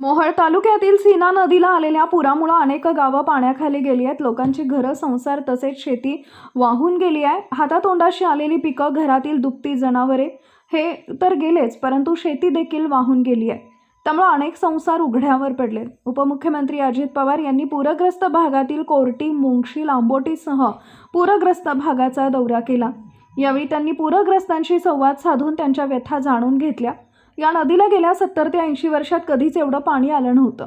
मोहळ तालुक्यातील सीना नदीला आलेल्या पुरामुळे अनेक गावं पाण्याखाली गेली आहेत. लोकांची घरं संसार तसेच शेती वाहून गेली आहे. हातातोंडाशी आलेली पिकं घरातील दुभती जनावरे हे तर गेलेच परंतु शेती देखील वाहून गेली आहे. त्यामुळे अनेक संसार उघड्यावर पडले उपमुख्यमंत्री अजित पवार यांनी पूरग्रस्त भागातील कोर्टी मुंगशी लांबोटीसह पूरग्रस्त भागाचा दौरा केला. यावेळी त्यांनी पूरग्रस्तांशी संवाद साधून त्यांच्या व्यथा जाणून घेतल्या. या नदीला गेल्या सत्तर ते ऐंशी वर्षात कधीच एवढं पाणी आलं नव्हतं.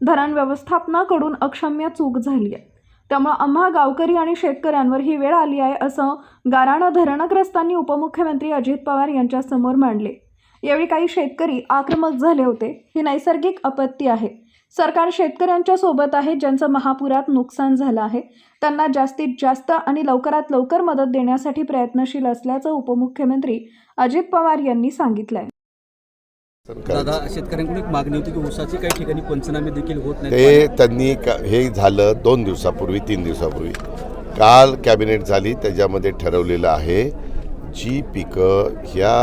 धरण व्यवस्थापनाकडून अक्षम्य चूक झाली आहे. त्यामुळं आम्हा गावकरी आणि शेतकऱ्यांवर ही वेळ आली आहे असं गाराणं धरणग्रस्तांनी उपमुख्यमंत्री अजित पवार यांच्यासमोर मांडले. यावेळी काही शेतकरी आक्रमक झाले होते. ही नैसर्गिक आपत्ती आहे. सरकार शेतकऱ्यांच्या सोबत आहे ज्यांचं महापुरात नुकसान झालं आहे. त्यांना जास्तीत जास्त आणि लवकरात लवकर मदत देण्यासाठी प्रयत्नशील असल्याचं उपमुख्यमंत्री अजित पवार यांनी सांगितलं आहे दादा शेतकऱ्यांकडून एक मागणी होती की ऊसाचे काही ठिकाणी पंचनामे देखील होत ते नाही त्यांनी का हे झालं दोन दिवसापूर्वी तीन दिवसापूर्वी. काल कॅबिनेट झाली त्याच्यामध्ये ठरवलेलं आहे जी पिकं ह्या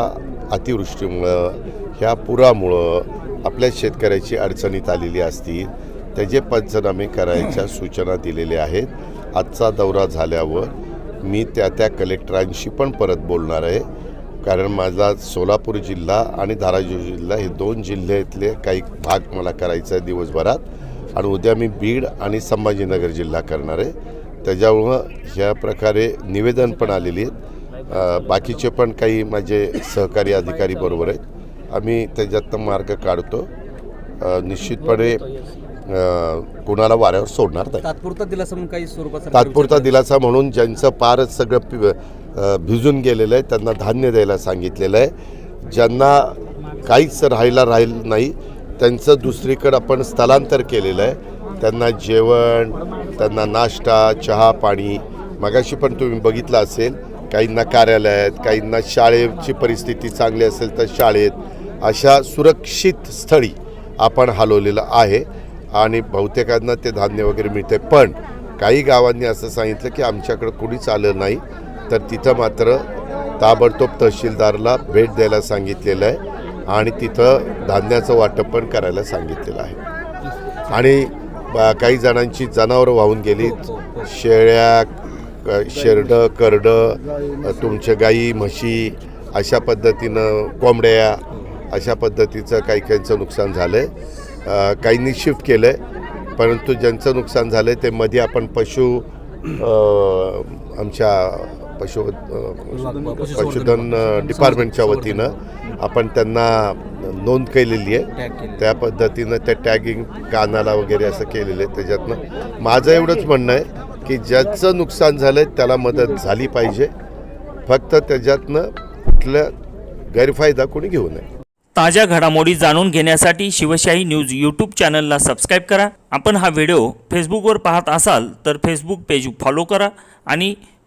अतिवृष्टीमुळं ह्या पुरामुळं आपल्या शेतकऱ्याची अडचणीत आलेली असतील त्याचे पंचनामे करायच्या सूचना दिलेल्या आहेत. आजचा दौरा झाल्यावर मी त्या त्या कलेक्टरांशी पण परत बोलणार आहे. कारण माझा सोलापूर जिल्हा आणि धाराशिव जिल्हा हे दोन जिल्ह्यातले काही भाग मला करायचा आहे दिवसभरात. आणि उद्या मी बीड आणि संभाजीनगर जिल्हा करणार आहे. त्याच्यामुळं ह्या प्रकारे निवेदन पण आलेली आहेत. बाकीचे पण काही माझे सहकारी अधिकारी बरोबर आहेत. आम्ही त्याच्यातनं मार्ग काढतो. निश्चितपणे कुणाला वाऱ्यावर सोडणार नाही. तात्पुरता दिलासा म्हणून काही सरकार तात्पुरता दिलासा म्हणून ज्यांचं पारच सगळं भिजून गेलेलं आहे त्यांना धान्य द्यायला सांगितलेलं आहे. ज्यांना काहीच राहायला राहील नाही त्यांचं दुसरीकडं आपण स्थलांतर केलेलं आहे. त्यांना जेवण त्यांना नाश्ता चहा पाणी मगाशी पण तुम्ही बघितलं असेल काहींना कार्यालयात काहींना शाळेची परिस्थिती चांगली असेल तर शाळेत अशा सुरक्षित स्थळी आपण हलवलेलं आहे. आणि बहुतेकांना ते धान्य वगैरे मिळते पण काही गावांनी असं सांगितलं की आमच्याकडं कुणीच आलं नाही. तर तिथं मात्र ताबडतोब तहसीलदारला भेट द्यायला सांगितलेलं आहे आणि तिथं धान्याचं वाटप पण करायला सांगितलेलं आहे. आणि काही जणांची जनावरं वाहून गेली. शेळ्या क- शेरडं करडं तुमच्या गाई म्हशी अशा पद्धतीनं कोंबड्या अशा पद्धतीचं काही काहींचं नुकसान झालं आहे काहींनी शिफ्ट केलं आहे परंतु ज्यांचं नुकसान झालं आहे ते मध्ये आपण पशु आमच्या पशु पशुधन डिपार्टमेंटच्या वतीनं आपण त्यांना नोंद केलेली आहे. त्या पद्धतीनं त्या टॅगिंग कानाला वगैरे असं केलेलं आहे. त्याच्यातनं माझं एवढंच म्हणणं आहे की ज्याचं नुकसान झालं आहे त्याला मदत झाली पाहिजे. फक्त त्याच्यातनं कुठल्या गैरफायदा कोणी घेऊ नये. ताज्या घडामोडी जाणून घेण्यासाठी शिवशाही न्यूज यूट्यूब चॅनलला सबस्क्राईब करा. आपण हा व्हिडिओ फेसबुकवर पाहत असाल तर फेसबुक पेज फॉलो करा आणि